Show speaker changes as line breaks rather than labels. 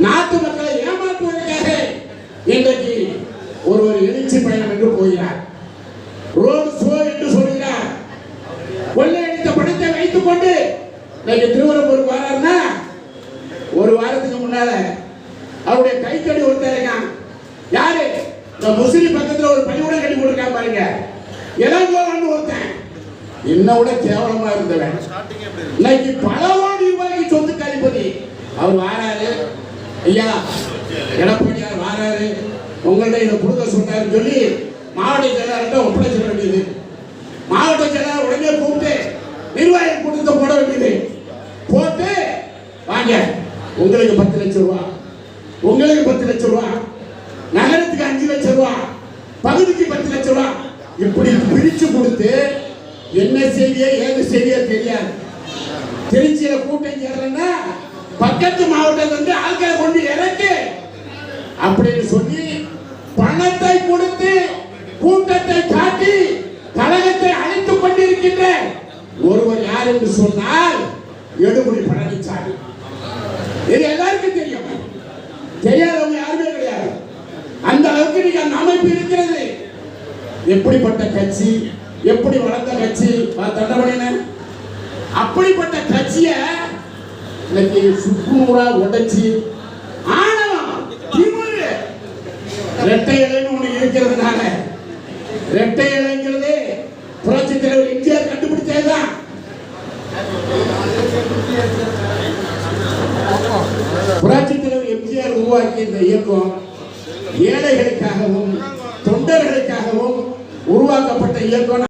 நாட்டு மக்களை ஏமாற்றுவதற்காக இன்றைக்கு ஒருவர் எழுச்சி பயணம் என்று போகிறார். ரோடு ஷோ என்று சொல்கிறார். கொள்ளையடித்த பணத்தை வைத்துக் கொண்டு இன்னைக்கு திருவரம்பூர் வராருன்னா ஒரு வாரத்துக்கு முன்னால அவருடைய கைத்தடி ஒருத்தர் இருக்கான் யாரு? இந்த முஸ்லிம் பக்கத்துல ஒரு பள்ளிக்கூடம் கட்டி கொடுக்காம பாருங்க. இளங்கோவன் ஒருத்தன். என்ன விட கேவலமா இருந்தவன். இன்னைக்கு பல கோடி ரூபாய்க்கு சொத்து அதிபதி அவர் ஐயா எடப்பாடியார் வாராரு. உங்கள்கிட்ட இதை கொடுக்க சொன்னாருன்னு சொல்லி மாவட்ட செயலாளர்கிட்ட ஒப்படைச்சிட வேண்டியது மாவட்ட செயலாளர் உடனே கூப்பிட்டு நிர்வாகம் கொடுத்த போட வேண்டியது போட்டு வாங்க. உங்களுக்கு பத்து லட்சம் ரூபா. உங்களுக்கு பத்து லட்சம் ரூபா. நகரத்துக்கு அஞ்சு லட்சம் ரூபா. பகுதிக்கு பத்து லட்சம் ரூபா. இப்படி பிரிச்சு கொடுத்து என்ன செய்தியோ ஏது செய்தியோ தெரியாது. திருச்சியில கூட்டம் சேரலன்னா பக்கத்து மாவட்டத்துல இருந்து ஆள் அப்படின்னு சொல்லி பணத்தை கொடுத்து கூட்டத்தை காட்டி கழகத்தை அழைத்துக் கொண்டிருக்கின்ற ஒருவர் யார் என்று சொன்னால் எடுமுடி பழனிசாமி. இது எல்லாருக்கும் தெரியும். தெரியாதவங்க யாருமே கிடையாது. அந்த அளவுக்கு நீங்க அந்த அமைப்பு இருக்கிறது. எப்படிப்பட்ட கட்சி எப்படி வளர்ந்த கட்சி தண்டபடின அப்படிப்பட்ட கட்சியை இன்னைக்கு சுக்குநூறா உடைச்சு இரட்டை இலைன்னு ஒண்ணு இருக்கிறதுனால. ரெட்டை இலைங்கிறது புரட்சி தலைவர் எம்ஜிஆர் கண்டுபிடிச்சதுதான். புரட்சி தலைவர் எம்ஜிஆர் உருவாக்கிய இந்த இயக்கம் ஏழைகளுக்காகவும் தொண்டர்களுக்காகவும் உருவாக்கப்பட்ட இயக்கம்